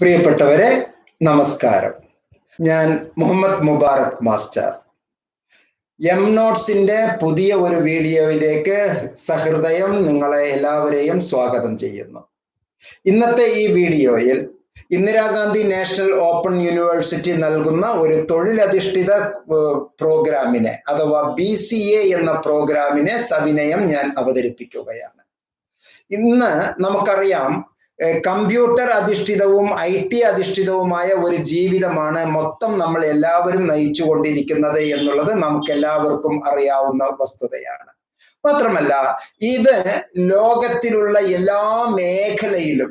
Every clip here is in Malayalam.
പ്രിയപ്പെട്ടവരെ നമസ്കാരം. ഞാൻ മുഹമ്മദ് മുബാറക് മാസ്റ്റർ. എം നോട്ട്സിന്റെ പുതിയ ഒരു വീഡിയോയിലേക്ക് സഹൃദയം നിങ്ങളെ എല്ലാവരെയും സ്വാഗതം ചെയ്യുന്നു. ഇന്നത്തെ ഈ വീഡിയോയിൽ ഇന്ദിരാഗാന്ധി നാഷണൽ ഓപ്പൺ യൂണിവേഴ്സിറ്റി നൽകുന്ന ഒരു തൊഴിലധിഷ്ഠിത പ്രോഗ്രാമിനെ അഥവാ ബി സി എ എന്ന പ്രോഗ്രാമിനെ സവിനയം ഞാൻ അവതരിപ്പിക്കുകയാണ്. ഇന്ന് നമുക്കറിയാം കമ്പ്യൂട്ടർ അധിഷ്ഠിതവും ഐ ടി അധിഷ്ഠിതവുമായ ഒരു ജീവിതമാണ് മൊത്തം നമ്മൾ എല്ലാവരും നയിച്ചു കൊണ്ടിരിക്കുന്നത് എന്നുള്ളത് നമുക്ക് എല്ലാവർക്കും അറിയാവുന്ന വസ്തുതയാണ്. മാത്രമല്ല ഇത് ലോകത്തിലുള്ള എല്ലാ മേഖലയിലും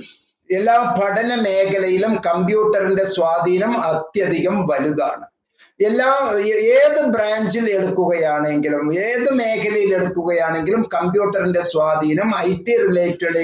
എല്ലാ പഠന മേഖലയിലും കമ്പ്യൂട്ടറിന്റെ സ്വാധീനം അത്യധികം വലുതാണ്. എല്ലാ ഏത് ബ്രാഞ്ചിൽ എടുക്കുകയാണെങ്കിലും ഏത് മേഖലയിൽ എടുക്കുകയാണെങ്കിലും കമ്പ്യൂട്ടറിന്റെ സ്വാധീനം ഐ ടി റിലേറ്റഡ്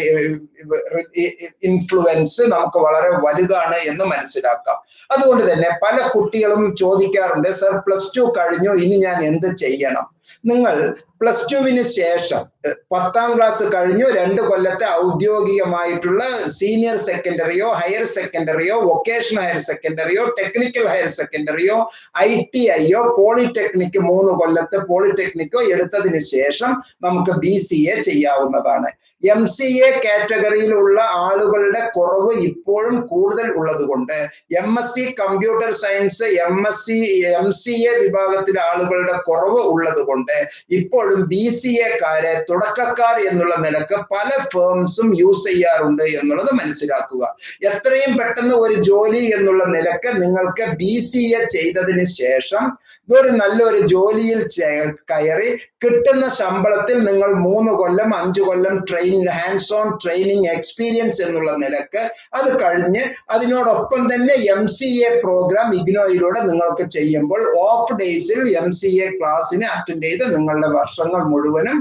ഇൻഫ്ലുവൻസ് നമുക്ക് വളരെ വലുതാണ് എന്ന് മനസ്സിലാക്കാം. അതുകൊണ്ട് തന്നെ പല കുട്ടികളും ചോദിക്കാറുണ്ട് സർ പ്ലസ് ടു കഴിഞ്ഞു ഇനി ഞാൻ എന്ത് ചെയ്യണം? നിങ്ങൾ പ്ലസ് ടുവിന് ശേഷം പത്താം ക്ലാസ് കഴിഞ്ഞു രണ്ട് കൊല്ലത്തെ ഔദ്യോഗികമായിട്ടുള്ള സീനിയർ സെക്കൻഡറിയോ ഹയർ സെക്കൻഡറിയോ വൊക്കേഷണൽ ഹയർ സെക്കൻഡറിയോ ടെക്നിക്കൽ ഹയർ സെക്കൻഡറിയോ ഐ ടി ഐയോ പോളിടെക്നിക് മൂന്ന് കൊല്ലത്തെ പോളിടെക്നിക്കോ എടുത്തതിന് ശേഷം നമുക്ക് ബി സി എ ചെയ്യാവുന്നതാണ്. എം സി എ കാറ്റഗറിയിലുള്ള ആളുകളുടെ കുറവ് ഇപ്പോഴും കൂടുതൽ ഉള്ളത് കൊണ്ട് M S C computer science M S C M C A വിഭാഗത്തിലെ ആളുകളുടെ കുറവ് ഉള്ളത് കൊണ്ട് ഇപ്പോഴും ബി സി എക്കാരെ തുടക്കക്കാർ എന്നുള്ള നിലയ്ക്ക് പല ഫേംസും യൂസ് ചെയ്യാറുണ്ട് എന്നുള്ളത് മനസ്സിലാക്കുക. എത്രയും പെട്ടെന്ന് ഒരു ജോലി എന്നുള്ള നിലയ്ക്ക് നിങ്ങൾക്ക് ബി സി എ ചെയ്തതിന് ശേഷം ഇതൊരു നല്ലൊരു ജോലിയിൽ കയറി കിട്ടുന്ന ശമ്പളത്തിൽ നിങ്ങൾ മൂന്ന് കൊല്ലം അഞ്ചു കൊല്ലം train hands on training experience എന്നുള്ള നിലയ്ക്ക് അത് കഴിഞ്ഞ് അതിനോടൊപ്പം തന്നെ എം സി എ പ്രോഗ്രാം ഇഗ്നോയിലൂടെ നിങ്ങൾക്ക് ചെയ്യുമ്പോൾ ഓഫ് ഡേയ്സിൽ എം സി എ ക്ലാസ്സിന് അറ്റൻഡ് ചെയ്ത് നിങ്ങളുടെ വർഷങ്ങൾ മുഴുവനും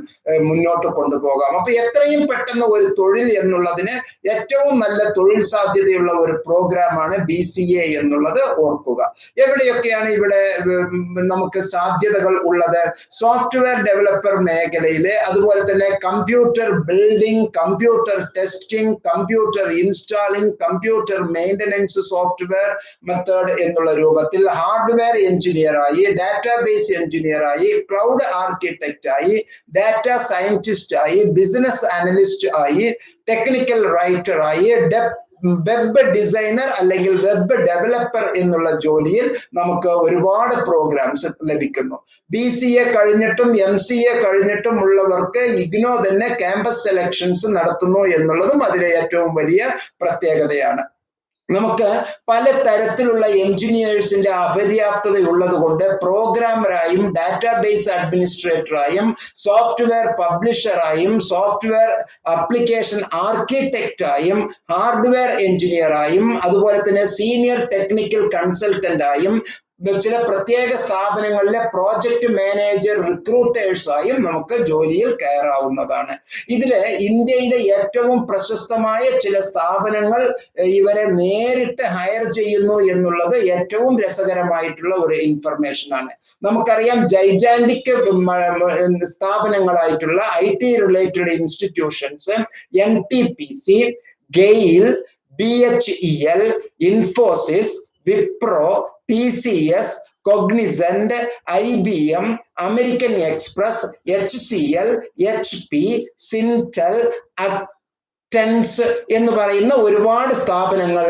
മുന്നോട്ട് കൊണ്ടുപോകാം. അപ്പൊ എത്രയും പെട്ടെന്ന് ഒരു തൊഴിൽ എന്നുള്ളതിന് ഏറ്റവും നല്ല തൊഴിൽ സാധ്യതയുള്ള ഒരു പ്രോഗ്രാമാണ് ബി സി എ എന്നുള്ളത് ഓർക്കുക. എവിടെയൊക്കെയാണ് ഇവിടെ നമുക്ക് സാധ്യതകൾ ഉള്ളത്? സോഫ്റ്റ്വെയർ ഡെവലപ്പർ മേഖലയിൽ അതുപോലെ തന്നെ computer building computer testing computer installing computer maintenance software method എന്നുള്ള രൂപത്തിൽ ഹാർഡ്വെയർ എഞ്ചിനീയറായി ഡാറ്റാബേസ് എഞ്ചിനീയറായി ക്ലൗഡ് ആർക്കിടെക്റ്റ് ആയി ഡാറ്റ സയന്റിസ്റ്റ് ആയി ബിസിനസ് അനലിസ്റ്റ് ആയി ടെക്നിക്കൽ റൈറ്റർ ആയി ഡെപ് വെബ് ഡിസൈനർ അല്ലെങ്കിൽ വെബ് ഡെവലപ്പർ എന്നുള്ള ജോലിയിൽ നമുക്ക് ഒരുപാട് പ്രോഗ്രാംസ് ലഭിക്കുന്നു. ബി സി എ കഴിഞ്ഞിട്ടും എം സി എ കഴിഞ്ഞിട്ടും ഉള്ളവർക്ക് ഇഗ്നോ തന്നെ ക്യാമ്പസ് സെലക്ഷൻസ് നടത്തുന്നു എന്നുള്ളതും അതിലെ ഏറ്റവും വലിയ പ്രത്യേകതയാണ്. നമുക്ക് പല തരത്തിലുള്ള എഞ്ചിനീയേഴ്സിന്റെ അപര്യാപ്തത ഉള്ളത് കൊണ്ട് പ്രോഗ്രാമറായും ഡാറ്റാബേസ് അഡ്മിനിസ്ട്രേറ്ററായും സോഫ്റ്റ്വെയർ പബ്ലിഷറായും സോഫ്റ്റ്വെയർ അപ്ലിക്കേഷൻ ആർക്കിടെക്റ്റായും ഹാർഡ്വെയർ എഞ്ചിനീയറായും അതുപോലെ തന്നെ സീനിയർ ടെക്നിക്കൽ കൺസൾട്ടന്റായും ചില പ്രത്യേക സ്ഥാപനങ്ങളിലെ പ്രോജക്റ്റ് മാനേജർ റിക്രൂട്ടേഴ്സായും നമുക്ക് ജോലിയിൽ കയറാവുന്നതാണ്. ഇതിൽ ഇന്ത്യയിലെ ഏറ്റവും പ്രശസ്തമായ ചില സ്ഥാപനങ്ങൾ ഇവരെ നേരിട്ട് ഹയർ ചെയ്യുന്നു എന്നുള്ളത് ഏറ്റവും രസകരമായിട്ടുള്ള ഒരു ഇൻഫർമേഷൻ ആണ്. നമുക്കറിയാം ജൈജാൻഡിക് സ്ഥാപനങ്ങളായിട്ടുള്ള I T related institutions N T P C GAIL B H E L Infosys Wipro T C S Cognizant I B M American Express H tense എന്ന് പറയുന്ന ഒരുപാട് സ്ഥാപനങ്ങൾ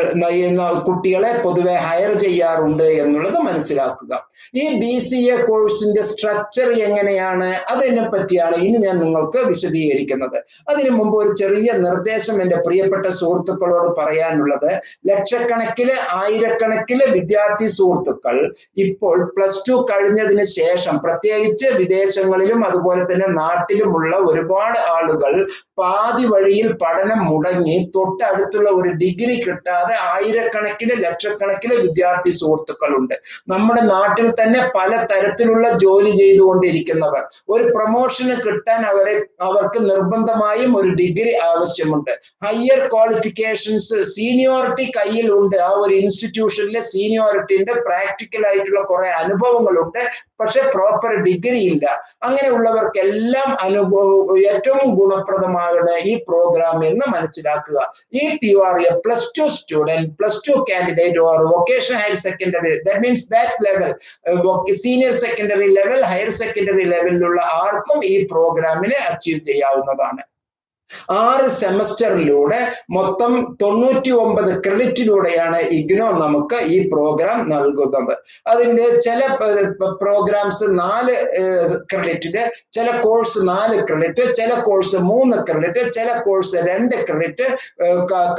കുട്ടികളെ പൊതുവെ ഹയർ ചെയ്യാറുണ്ട് എന്നുള്ളത് മനസ്സിലാക്കുക. ഈ ബി സി എ കോഴ്സിന്റെ സ്ട്രക്ചർ എങ്ങനെയാണ്? അതിനെ പറ്റിയാണ് ഇനി ഞാൻ നിങ്ങൾക്ക് വിശദീകരിക്കുന്നത്. അതിനു മുമ്പ് ഒരു ചെറിയ നിർദ്ദേശം എന്റെ പ്രിയപ്പെട്ട സുഹൃത്തുക്കളോട് പറയാനുള്ളത്. ലക്ഷക്കണക്കിൽ ആയിരക്കണക്കിൽ വിദ്യാർത്ഥി സുഹൃത്തുക്കൾ ഇപ്പോൾ പ്ലസ് ടു കഴിഞ്ഞതിന് ശേഷം പ്രത്യേകിച്ച് വിദേശങ്ങളിലും അതുപോലെ തന്നെ നാട്ടിലുമുള്ള ഒരുപാട് ആളുകൾ പാതി വഴിയിൽ പഠനം മുടങ്ങി തൊട്ടടുത്തുള്ള ഒരു ഡിഗ്രി കിട്ടാതെ ആയിരക്കണക്കിന് ലക്ഷക്കണക്കിന് വിദ്യാർത്ഥി സുഹൃത്തുക്കളുണ്ട്. നമ്മുടെ നാട്ടിൽ തന്നെ പല തരത്തിലുള്ള ജോലി ചെയ്തുകൊണ്ടിരിക്കുന്നവർ. ഒരു പ്രൊമോഷന് കിട്ടാൻ അവരെ അവർക്ക് നിർബന്ധമായും ഒരു ഡിഗ്രി ആവശ്യമുണ്ട്. ഹയർ ക്വാളിഫിക്കേഷൻസ് സീനിയോറിറ്റി കയ്യിൽ ഉണ്ട്. ആ ഒരു ഇൻസ്റ്റിറ്റ്യൂഷനിലെ സീനിയോറിറ്റിന്റെ പ്രാക്ടിക്കൽ ആയിട്ടുള്ള കുറെ അനുഭവങ്ങളുണ്ട്. പക്ഷെ പ്രോപ്പർ ഡിഗ്രി ഇല്ല. അങ്ങനെയുള്ളവർക്കെല്ലാം അനുഭവം ഏറ്റവും ഗുണപ്രദമാകുന്ന ഈ പ്രോഗ്രാം എന്ന് എന്ന് മനസ്സിലാക്കുക. If you are a plus two student plus two candidate or vocational higher secondary that means that level senior secondary level higher secondary ലെവലിലുള്ള ആർക്കും ഈ പ്രോഗ്രാമിനെ അച്ചീവ് ചെയ്യാവുന്നതാണ്. ആറ് സെമസ്റ്ററിലൂടെ മൊത്തം തൊണ്ണൂറ്റി ഒമ്പത് ക്രെഡിറ്റിലൂടെയാണ് ഇഗ്നോ നമുക്ക് ഈ പ്രോഗ്രാം നൽകുന്നത്. അതിന്റെ ചില പ്രോഗ്രാംസ് നാല് ക്രെഡിറ്റിന് ചില കോഴ്സ് നാല് ക്രെഡിറ്റ് ചില കോഴ്സ് മൂന്ന് ക്രെഡിറ്റ് ചില കോഴ്സ് രണ്ട് ക്രെഡിറ്റ്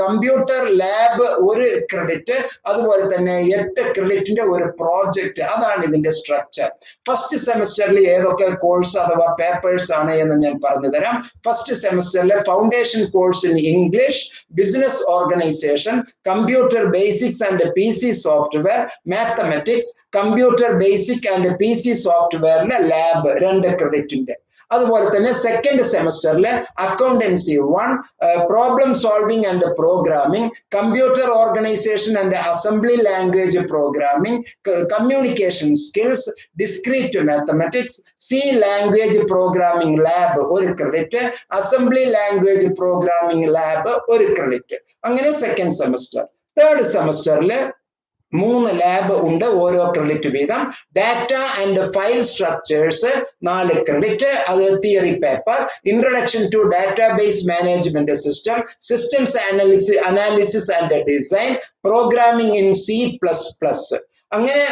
കമ്പ്യൂട്ടർ ലാബ് ഒരു ക്രെഡിറ്റ് അതുപോലെ തന്നെ എട്ട് ക്രെഡിറ്റിന്റെ ഒരു പ്രോജക്റ്റ് അതാണ് ഇതിന്റെ സ്ട്രക്ചർ ഫസ്റ്റ് സെമസ്റ്ററിൽ ഏതൊക്കെ കോഴ്സ് അഥവാ പേപ്പേഴ്സ് ആണ് എന്ന് ഞാൻ പറഞ്ഞു തരാം first സെമസ്റ്ററിലെ foundation course in English business organisation computer basics and P C software mathematics computer basic and P C സോഫ്റ്റ്വെയറിലെ lab രണ്ട് ക്രെഡിറ്റിന്റെ അതുപോലെ തന്നെ സെക്കൻഡ് സെമസ്റ്ററിൽ accountancy one problem solving and programming computer organisation and assembly language programming communication skills discrete mathematics C language programming lab ഒരു credit assembly language programming lab ഒരു ക്രെഡിറ്റ് അങ്ങനെ സെക്കൻഡ് സെമസ്റ്റർ തേർഡ് സെമസ്റ്ററിൽ മൂന്ന് ലാബ് ഉണ്ട് ഓരോ ക്രെഡിറ്റ് വീതം. ഡാറ്റ ആൻഡ് ഫയൽ സ്ട്രക്ചേഴ്സ് നാല് ക്രെഡിറ്റ് അത് theory paper introduction to database management system systems analysis analysis and design programming in C plus plus അങ്ങനെ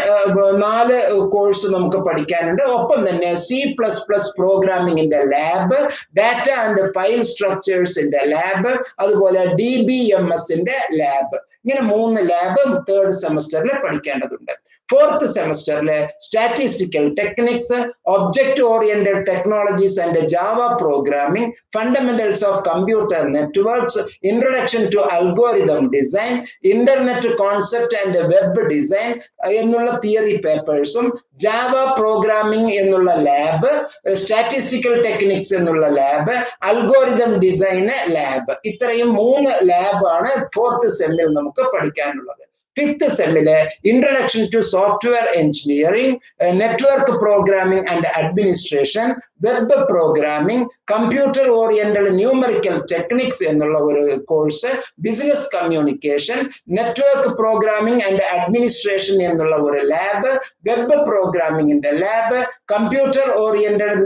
നാല് കോഴ്സ് നമുക്ക് പഠിക്കാനുണ്ട്. ഒപ്പം തന്നെ സി പ്ലസ് പ്ലസ് പ്രോഗ്രാമിംഗിന്റെ ലാബ് ഡാറ്റ ആൻഡ് ഫയൽ സ്ട്രക്ചേഴ്സിന്റെ ലാബ് അതുപോലെ ഡി ബി എം എസിന്റെ ലാബ് ഇങ്ങനെ മൂന്ന് ലാബ് തേർഡ് സെമസ്റ്ററിൽ പഠിക്കേണ്ടതുണ്ട്. Fourth സെമസ്റ്ററിലെ statistical techniques object oriented technologies and Java programming fundamentals of computer networks introduction to algorithm design internet concept and web design എന്നുള്ള തിയറി പേപ്പേഴ്സും ജാവ പ്രോഗ്രാമിംഗ് എന്നുള്ള ലാബ് സ്റ്റാറ്റിസ്റ്റിക്കൽ ടെക്നിക്സ് എന്നുള്ള ലാബ് അൽഗോരിതം ഡിസൈൻ ലാബ് ഇത്രയും മൂന്ന് ലാബാണ് ഫോർത്ത് സെമ്മിൽ നമുക്ക് പഠിക്കാനുള്ളത്. Fifth സെമ്മിൽ introduction to software engineering network programming and administration web programming computer oriented numerical techniques എന്നുള്ള ഒരു course business communication network programming and administration എന്നുള്ള ഒരു ലാബ് വെബ് പ്രോഗ്രാമിംഗിന്റെ ലാബ് കമ്പ്യൂട്ടർ ഓറിയന്റഡ്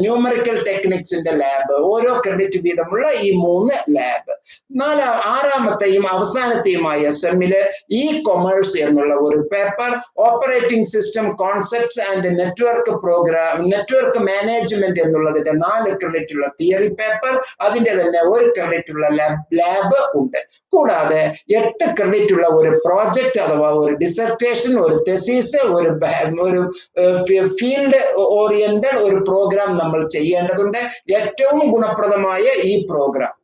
ന്യൂമറിക്കൽ ടെക്നിക്സിന്റെ ലാബ് ഓരോ ക്രെഡിറ്റ് വീതമുള്ള ഈ മൂന്ന് ലാബ് നാലാം ആറാമത്തെയും അവസാനത്തെയുമായ സെമ്മിൽ ഇ കൊമേഴ്സ് എന്നുള്ള ഒരു paper operating system concepts and network program network management എന്നുള്ളതിന്റെ നാല് ക്രെഡിറ്റ് ഉള്ള തിയറി പേപ്പർ അതിന്റെ തന്നെ ഒരു ക്രെഡിറ്റ് ഉള്ള ലാബ് ഉണ്ട്. കൂടാതെ എട്ട് ക്രെഡിറ്റ് ഉള്ള ഒരു പ്രോജക്റ്റ് അഥവാ ഒരു ഡിസർട്ടേഷൻ ഒരു തെസീസ് ഒരു ഒരു ഫീൽഡ് ഓറിയന്റഡ് ഒരു പ്രോഗ്രാം നമ്മൾ ചെയ്യേണ്ടതുണ്ട്. ഏറ്റവും ഗുണപ്രദമായ ഈ program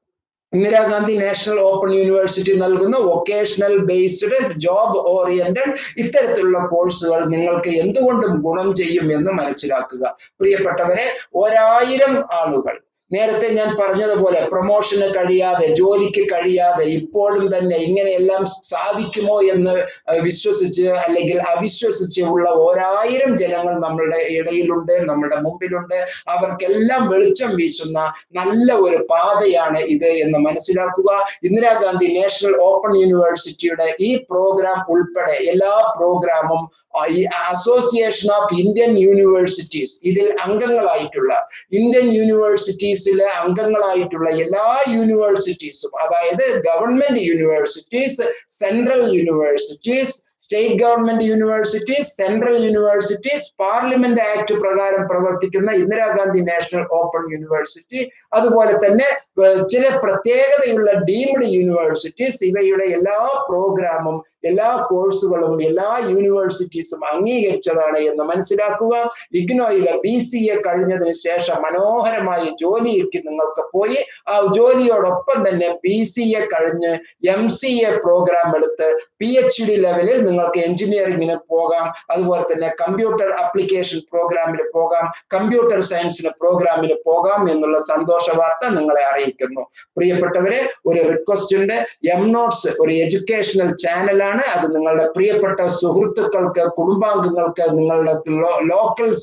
Indira Gandhi national open university നൽകുന്ന വൊക്കേഷണൽ ബേസ്ഡ് ജോബ് ഓറിയന്റഡ് ഇത്തരത്തിലുള്ള കോഴ്സുകൾ നിങ്ങൾക്ക് എന്തുകൊണ്ടും ഗുണം ചെയ്യും എന്ന് മനസ്സിലാക്കുക. പ്രിയപ്പെട്ടവരെ ഒരായിരം ആളുകൾ നേരത്തെ ഞാൻ പറഞ്ഞതുപോലെ പ്രൊമോഷന് കഴിയാതെ ജോലിക്ക് കഴിയാതെ ഇപ്പോഴും തന്നെ ഇങ്ങനെയെല്ലാം സാധിക്കുമോ എന്ന് വിശ്വസിച്ച് അല്ലെങ്കിൽ അവിശ്വസിച്ച് ഉള്ള ഒരായിരം ജനങ്ങൾ നമ്മളുടെ ഇടയിലുണ്ട് നമ്മുടെ മുമ്പിലുണ്ട്. അവർക്കെല്ലാം വെളിച്ചം വീശുന്ന നല്ല ഒരു പാതയാണ് ഇത് എന്ന് മനസ്സിലാക്കുക. ഇന്ദിരാഗാന്ധി നാഷണൽ ഓപ്പൺ യൂണിവേഴ്സിറ്റിയുടെ ഈ പ്രോഗ്രാം ഉൾപ്പെടെ എല്ലാ പ്രോഗ്രാമും ഈ അസോസിയേഷൻ ഓഫ് ഇന്ത്യൻ യൂണിവേഴ്സിറ്റീസ് ഇതിൽ അംഗങ്ങളായിട്ടുള്ള ഇന്ത്യൻ യൂണിവേഴ്സിറ്റീസിലെ അംഗങ്ങളായിട്ടുള്ള എല്ലാ യൂണിവേഴ്സിറ്റീസും അതായത് government universities central universities state government universities central universities parliament act പ്രകാരം പ്രവർത്തിക്കുന്ന ഇന്ദിരാഗാന്ധി നാഷണൽ ഓപ്പൺ യൂണിവേഴ്സിറ്റി അതുപോലെ തന്നെ ചില പ്രത്യേകതയുള്ള ഡീംഡ് യൂണിവേഴ്സിറ്റീസ് ഇവയുടെ എല്ലാ പ്രോഗ്രാമും എല്ലാ കോഴ്സുകളും എല്ലാ യൂണിവേഴ്സിറ്റീസും അംഗീകരിച്ചതാണ് എന്ന് മനസ്സിലാക്കുക. ഇഗ്നോയിലെ ബി സി എ കഴിഞ്ഞതിന് ശേഷം മനോഹരമായി ജോലിക്ക് നിങ്ങൾക്ക് പോയി. ആ ജോലിയോടൊപ്പം തന്നെ ബി സി എ കഴിഞ്ഞ് എം സി എ പ്രോഗ്രാം എടുത്ത് പി എച്ച് ഡി ലെവലിൽ നിങ്ങൾക്ക് എഞ്ചിനീയറിംഗിന് പോകാം. അതുപോലെ തന്നെ കമ്പ്യൂട്ടർ അപ്ലിക്കേഷൻ പ്രോഗ്രാമിന് പോകാം. കമ്പ്യൂട്ടർ സയൻസിന് പ്രോഗ്രാമിന് പോകാം എന്നുള്ള സന്തോഷ വാർത്ത നിങ്ങളെ അറിയിക്കുന്നു. പ്രിയപ്പെട്ടവരെ ഒരു റിക്വസ്റ്റ് ഉണ്ട്. എം നോട്ട്സ് ഒരു എഡ്യൂക്കേഷണൽ ചാനലാണ് അത് നിങ്ങളുടെ പ്രിയപ്പെട്ട സുഹൃത്തുക്കൾക്ക് കുടുംബാംഗങ്ങൾക്ക് നിങ്ങളുടെ ലോക്കൽ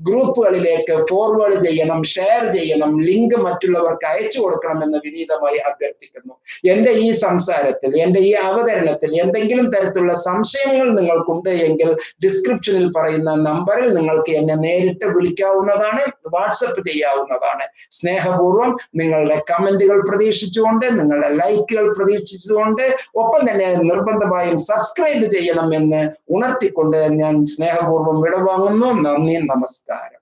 ഗ്രൂപ്പുകളിലേക്ക് ഫോർവേഡ് ചെയ്യണം ഷെയർ ചെയ്യണം ലിങ്ക് മറ്റുള്ളവർക്ക് അയച്ചു കൊടുക്കണം എന്ന് വിനീതമായി അഭ്യർത്ഥിക്കുന്നു. എന്റെ ഈ സംസാരത്തിൽ എന്റെ ഈ അവതരണത്തിൽ എന്തെങ്കിലും തരത്തിലുള്ള സംശയങ്ങൾ നിങ്ങൾക്കുണ്ട് എങ്കിൽ ഡിസ്ക്രിപ്ഷനിൽ പറയുന്ന നമ്പറിൽ നിങ്ങൾക്ക് എന്നെ നേരിട്ട് വിളിക്കാവുന്നതാണ് വാട്സപ്പ് ചെയ്യാവുന്നതാണ്. സ്നേഹപൂർവം നിങ്ങളുടെ കമന്റുകൾ പ്രതീക്ഷിച്ചുകൊണ്ട് നിങ്ങളുടെ ലൈക്കുകൾ പ്രതീക്ഷിച്ചുകൊണ്ട് ഒപ്പം തന്നെ നിർബന്ധമായും സബ്സ്ക്രൈബ് ചെയ്യണം എന്ന് ഉണർത്തിക്കൊണ്ട് ഞാൻ സ്നേഹപൂർവം വിടവാങ്ങുന്നു. നന്ദി നമസ്കാരം.